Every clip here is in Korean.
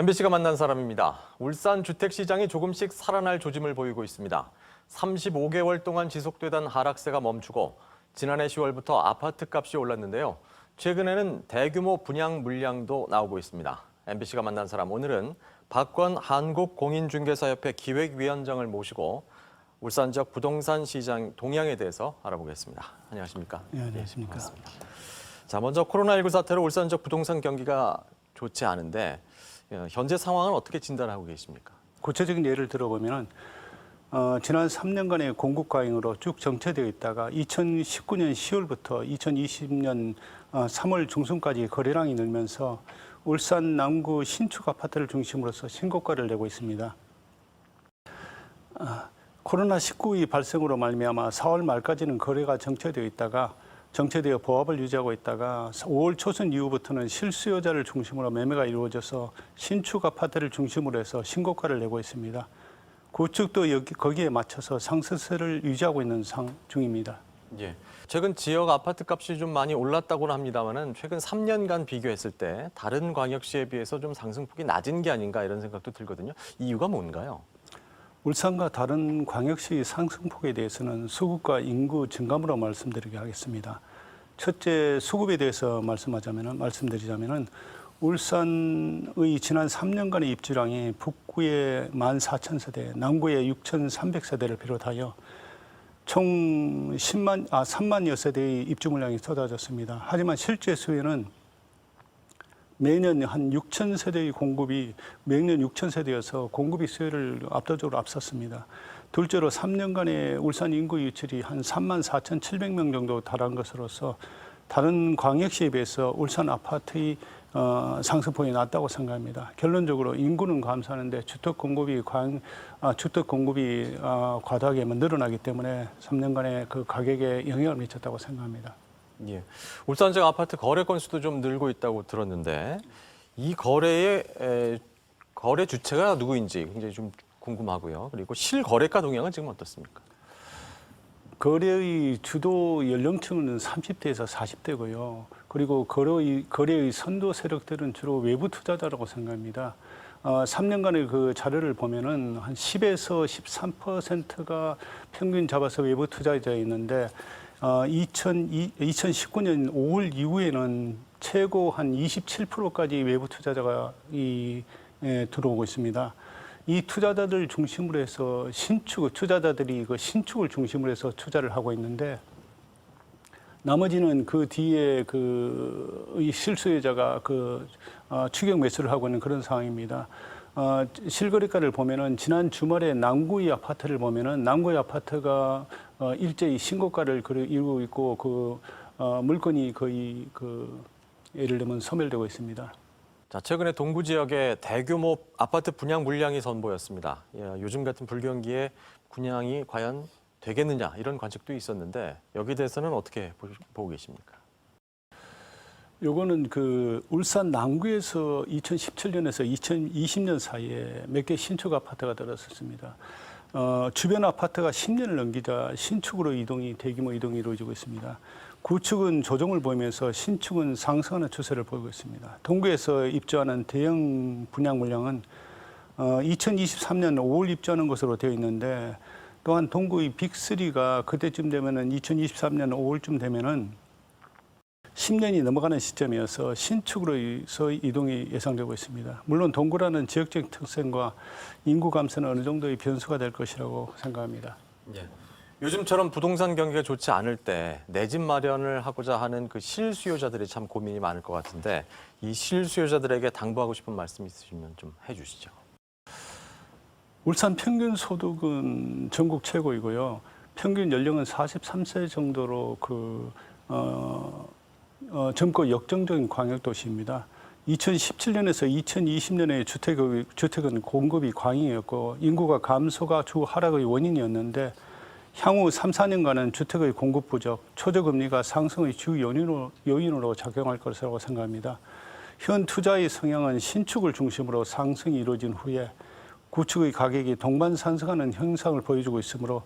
MBC가 만난 사람입니다. 울산 주택시장이 조금씩 살아날 조짐을 보이고 있습니다. 35개월 동안 지속되던 하락세가 멈추고 지난해 10월부터 아파트 값이 올랐는데요. 최근에는 대규모 분양 물량도 나오고 있습니다. MBC가 만난 사람 오늘은 박권 한국공인중개사협회 기획위원장을 모시고 울산 지역 부동산 시장 동향에 대해서 알아보겠습니다. 안녕하십니까? 네, 안녕하십니까. 자, 먼저 코로나19 사태로 울산 지역 부동산 경기가 좋지 않은데 어, 현재 상황은 어떻게 진단하고 계십니까? 구체적인 예를 들어보면 어, 지난 3년간의 공급 과잉으로 쭉 정체되어 있다가 2019년 10월부터 2020년 어, 3월 중순까지 거래량이 늘면서 울산 남구 신축 아파트를 중심으로서 신고가를 내고 있습니다. 아, 코로나 19의 발생으로 말미암아 4월 말까지는 거래가 정체되어 있다가 정체되어 보합을 유지하고 있다가 5월 초순 이후부터는 실수요자를 중심으로 매매가 이루어져서 신축 아파트를 중심으로 해서 신고가를 내고 있습니다. 구축도 여기 거기에 맞춰서 상승세를 유지하고 있는 상 중입니다. 예. 최근 지역 아파트 값이 좀 많이 올랐다고는 합니다만은 최근 3년간 비교했을 때 다른 광역시에 비해서 좀 상승폭이 낮은 게 아닌가 이런 생각도 들거든요. 이유가 뭔가요? 울산과 다른 광역시 상승폭에 대해서는 수급과 인구 증감으로 말씀드리게 하겠습니다. 첫째 수급에 대해서 말씀하자면은 말씀드리자면은 울산의 지난 3년간의 입주량이 북구에 14,000세대, 남구에 6,300세대를 비롯하여 총 10만 아 3만여 세대의 입주 물량이 쏟아졌습니다. 하지만 실제 수요는 매년 한 6천 세대의 공급이 매년 6천 세대여서 공급이 수요를 압도적으로 앞섰습니다. 둘째로 3년간의 울산 인구 유출이 한 3만 4,700명 정도 달한 것으로서 다른 광역시에 비해서 울산 아파트의 어, 상승폭이 낮다고 생각합니다. 결론적으로 인구는 감소하는데 주택 공급이 관, 아, 주택 공급이 아, 과다하게 늘어나기 때문에 3년간의 그 가격에 영향을 미쳤다고 생각합니다. 예. 울산 지역 아파트 거래 건수도 좀 늘고 있다고 들었는데 이 거래의 에, 거래 주체가 누구인지 굉장히 좀 궁금하고요. 그리고 실거래가 동향은 지금 어떻습니까? 거래의 주도 연령층은 30대에서 40대고요. 그리고 거래의, 거래의 선도 세력들은 주로 외부 투자자라고 생각합니다. 어, 3년간의 그 자료를 보면은 한 10에서 13%가 평균 잡아서 외부 투자자였는데 어, 2000, 2019년 5월 이후에는 최고 한 27%까지 외부 투자자가 이, 예, 들어오고 있습니다. 이 투자자들 중심으로 해서 신축 투자자들이 그 신축을 중심으로 해서 투자를 하고 있는데 나머지는 그 뒤에 그이 실수요자가 그 어, 추격 매수를 하고 있는 그런 상황입니다. 어, 실거래가를 보면은 지난 주말에 남구의 아파트를 보면은 남구의 아파트가 어, 일제히 신고가를 이루고 있고 그 어, 물건이 거의 그 예를 들면 소멸되고 있습니다. 자, 최근에 동구 지역에 대규모 아파트 분양 물량이 선보였습니다. 예, 요즘 같은 불경기에 분양이 과연 되겠느냐 이런 관측도 있었는데 여기 대해서는 어떻게 보- 보고 계십니까? 요거는 그 울산 남구에서 2017년에서 2020년 사이에 몇 개 신축 아파트가 들어섰습니다. 어, 주변 아파트가 10년을 넘기자 신축으로 이동이 대규모 이동이 이루어지고 있습니다. 구축은 조정을 보이면서 신축은 상승하는 추세를 보이고 있습니다. 동구에서 입주하는 대형 분양 물량은 어, 2023년 5월 입주하는 것으로 되어 있는데 또한 동구의 빅3가 그때쯤 되면은 2023년 5월쯤 되면은 10년이 넘어가는 시점이어서 신축으로서 이동이 예상되고 있습니다. 물론 동구라는 지역적 특성과 인구 감소는 어느 정도의 변수가 될 것이라고 생각합니다. 예. 요즘처럼 부동산 경기가 좋지 않을 때 내 집 마련을 하고자 하는 그 실수요자들이 참 고민이 많을 것 같은데 이 실수요자들에게 당부하고 싶은 말씀 있으시면 좀 해주시죠. 울산 평균 소득은 전국 최고이고요. 평균 연령은 43세 정도로 그 어, 어, 젊고 역정적인 광역 도시입니다. 2017년에서 2020년에 주택 주택은 공급이 광이었고 인구가 감소가 주 하락의 원인이었는데 향후 3, 4년간은 주택의 공급 부족, 초저금리가 상승의 주 요인으로, 요인으로 작용할 것이라고 생각합니다. 현 투자의 성향은 신축을 중심으로 상승이 이루어진 후에 구축의 가격이 동반 상승하는 현상을 보여주고 있으므로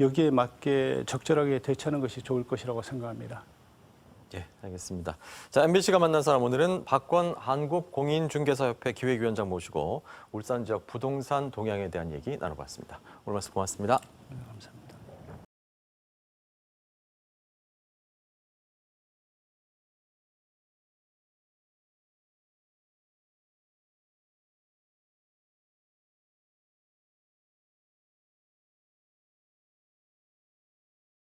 여기에 맞게 적절하게 대처하는 것이 좋을 것이라고 생각합니다. 예, 알겠습니다. 자, MBC가 만난 사람 오늘은 박권 한국 공인중개사협회 기획위원장 모시고 울산 지역 부동산 동향에 대한 얘기 나눠봤습니다. 오늘 말씀 고맙습니다. 감사합니다.